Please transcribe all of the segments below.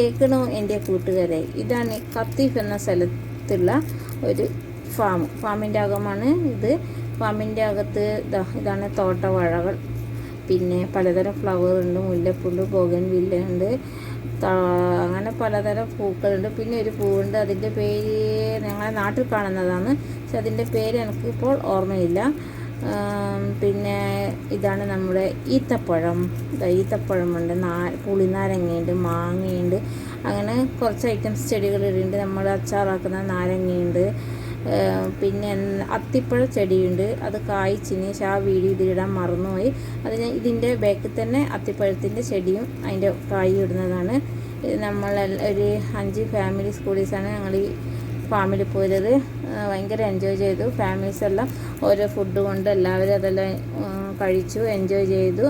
കേൾക്കണോ എന്റെ കൂട്ടുകാരെ? ഇതാണ് കത്തീഫ് എന്ന സ്ഥലത്തുള്ള ഒരു ഫാം. ഫാമിന്റെ അകമാണ് ഇത്. ഫാമിന്റെ അകത്ത് ഇതാണ് തോട്ടവാഴകൾ. പിന്നെ പലതരം ഫ്ലവർ ഉണ്ട് മുല്ലപ്പുണ്ട് ബോഗൻ വില്ല ഉണ്ട്. അങ്ങനെ പലതരം പൂക്കളുണ്ട്. പിന്നെ ഒരു പൂവുണ്ട്. അതിന്റെ പേര് ഞങ്ങളെ നാട്ടിൽ കാണുന്നതാണ്. പക്ഷെ അതിന്റെ പേര് എനിക്കിപ്പോൾ ഓർമ്മയില്ല. പിന്നെ ഇതാണ് നമ്മുടെ ഈത്തപ്പഴം. ഈത്തപ്പഴമുണ്ട്. നാ പുളിനാരങ്ങയുണ്ട് മാങ്ങയുണ്ട്. അങ്ങനെ കുറച്ച് ഐറ്റംസ് ചെടികളുണ്ട് നമ്മൾ അച്ചാറാക്കുന്ന നാരങ്ങയുണ്ട്. പിന്നെ അത്തിപ്പഴ ചെടിയുണ്ട്. അത് കായ്ച്ചിന് പക്ഷെ ആ വീഡിയോ ഇതിലിടാൻ മറന്നുപോയി. അതിന് ഇതിന്റെ ബാക്കിൽ തന്നെ അത്തിപ്പഴത്തിന്റെ ചെടിയും അതിന്റെ കായ് ഇടുന്നതാണ്. നമ്മൾ ഒരു അഞ്ച് ഫാമിലി സ്കൂളീസാണ് ഞങ്ങൾ ഈ ഫാമിൽ പോയത് ഭയങ്കര എൻജോയ് ചെയ്തു. ഫാമിലീസ് എല്ലാം ഓരോ ഫുഡ് കൊണ്ട് എല്ലാവരും അതെല്ലാം കഴിച്ചു എൻജോയ് ചെയ്തു.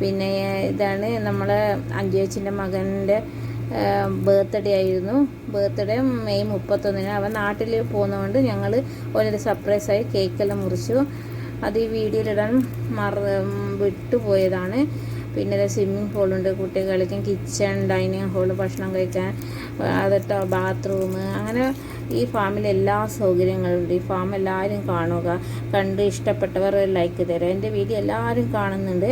പിന്നെ ഇതാണ് നമ്മളെ അഞ്ചേച്ചിന്റെ മകന്റെ ബർത്ത്ഡേ ആയിരുന്നു. ബർത്ത്ഡേ മെയ് മുപ്പത്തൊന്നിന്. അവൻ നാട്ടിൽ പോകുന്നതുകൊണ്ട് ഞങ്ങൾ ഒരു സർപ്രൈസായി കേക്കെല്ലാം മുറിച്ചു. അത് ഈ വീഡിയോയിലിടാൻ മറ വിട്ടുപോയതാണ്. പിന്നെ സ്വിമ്മിംഗ് പൂളുണ്ട് കുട്ടികൾ കളിക്കാൻ കിച്ചൺ ഡൈനിങ് ഹോൾ ഭക്ഷണം കഴിക്കാൻ അതിട്ട് ബാത്റൂം അങ്ങനെ ഈ ഫാമിൽ എല്ലാ സൗകര്യങ്ങളുണ്ട്. ഈ ഫാം എല്ലാവരും കാണുക കണ്ട് ഇഷ്ടപ്പെട്ടവർ ലൈക്ക് തരാം. എന്റെ വീഡിയോ എല്ലാവരും കാണുന്നുണ്ട്.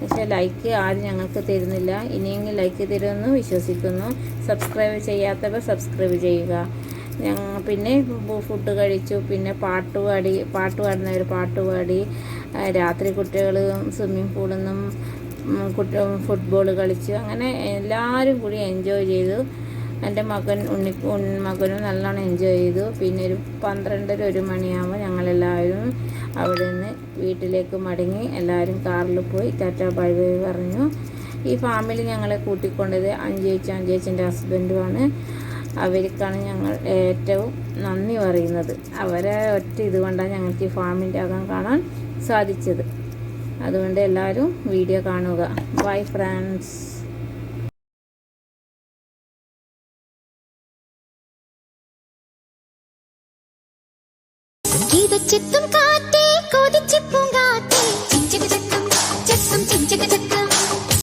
പക്ഷേ ലൈക്ക് ആരും ഞങ്ങൾക്ക് തരുന്നില്ല. ഇനിയെങ്കിലും ലൈക്ക് തരുമെന്ന് വിശ്വസിക്കുന്നു. സബ്സ്ക്രൈബ് ചെയ്യാത്തവർ സബ്സ്ക്രൈബ് ചെയ്യുക. ഞങ്ങൾ പിന്നെ ഫുഡ് കഴിച്ചു. പിന്നെ പാട്ട് പാടി പാട്ട് പാടുന്നവർ പാട്ട് പാടി. രാത്രി കുട്ടികൾ സ്വിമ്മിംഗ് പൂളിൽ നിന്നും കുട്ടി ഫുട്ബോൾ കളിച്ചു. അങ്ങനെ എല്ലാവരും കൂടി എൻജോയ് ചെയ്തു. എന്റെ മകൻ ഉണ്ണി മകനും നല്ലോണം എൻജോയ് ചെയ്തു. പിന്നെ ഒരു പന്ത്രണ്ടര ഒരു മണിയാകുമ്പോൾ ഞങ്ങളെല്ലാവരും അവിടെ നിന്ന് വീട്ടിലേക്ക് മടങ്ങി എല്ലാവരും കാറിൽ പോയി ടാറ്റ ബൈ ബൈ പറഞ്ഞു. ഈ ഫാമിലി ഞങ്ങളെ കൂട്ടിക്കൊണ്ടത് അഞ്ചേച്ചി അഞ്ചേച്ചിന്റെ ഹസ്ബൻഡുമാണ് അവർക്കാണ് ഞങ്ങൾ ഏറ്റവും നന്ദി പറയുന്നത്. അവരെ ഒറ്റ ഇതുകൊണ്ടാണ് ഞങ്ങൾക്ക് ഈ ഫാമിന്റെ അകം കാണാൻ സാധിച്ചത്. അതുകൊണ്ട് എല്ലാവരും വീഡിയോ കാണുക. ബൈ ഫ്രണ്ട്സ് சித்தும் காற்று